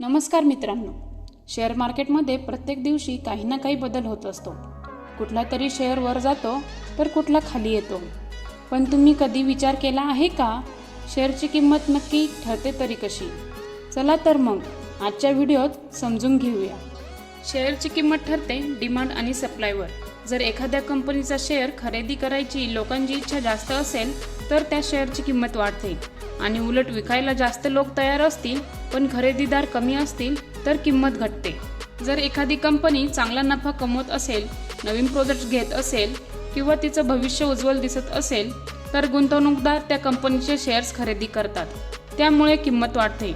नमस्कार मित्रांनो. शेअर मार्केटमध्ये प्रत्येक दिवशी काही ना काही बदल होत असतो. कुठला तरी शेअर वर जातो तर कुठला खाली येतो. पण तुम्ही कधी विचार केला आहे का? शेअरची किंमत नक्की ठरते तरी कशी? चला तर मग आजच्या व्हिडिओत समजून घेऊया. शेअरची किंमत ठरते डिमांड आणि सप्लायवर जर एखाद्या कंपनीचा शेअर खरेदी करायची लोकांची इच्छा जास्त असेल तर त्या शेअरची किंमत वाढते. आणि उलट विकायला जास्त लोक तयार असतील पण खरेदीदार कमी असतील तर किंमत घटते. जर एखादी कंपनी चांगला नफा कमवत असेल नवीन प्रोडक्ट घेत असेल किंवा तिचं भविष्य उज्ज्वल दिसत असेल तर गुंतवणूकदार त्या कंपनीचे शेअर्स खरेदी करतात. त्यामुळे किंमत वाढते.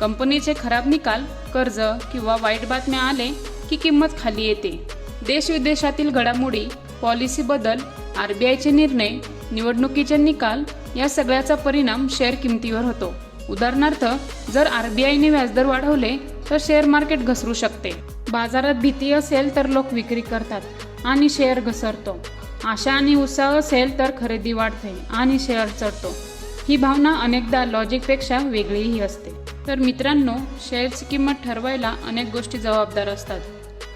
कंपनीचे खराब निकाल कर्ज किंवा वाईट बातम्या आले की किंमत खाली येते. देश विदेशातील घडामोडी पॉलिसी बदल आर बी आयचे निर्णय निवडणुकीचे निकाल या सगळ्याचा परिणाम शेअर किमतीवर होतो. उदाहरणार्थ जर आर बी आयने व्याजदर वाढवले तर शेअर मार्केट घसरू शकते. बाजारात भीती असेल तर लोक विक्री करतात आणि शेअर घसरतो. आशा आणि उत्साह असेल तर खरेदी वाढते आणि शेअर चढतो. ही भावना अनेकदा लॉजिकपेक्षा वेगळीही असते. तर मित्रांनो शेअरची किंमत ठरवायला अनेक गोष्टी जबाबदार असतात.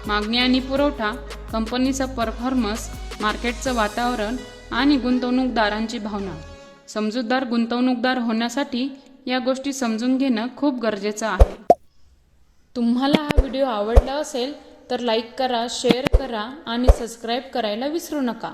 मागणी आणि पुरवठा कंपनीचा परफॉर्मन्स मार्केटचं वातावरण आणि गुंतवणूकदारांची भावना. समजूतदार गुंतवणूकदार होण्यासाठी या गोष्टी समजून घेणं खूप गरजेचं आहे. तुम्हाला हा व्हिडिओ आवडला असेल तर लाईक करा शेअर करा आणि सबस्क्राईब करायला विसरू नका.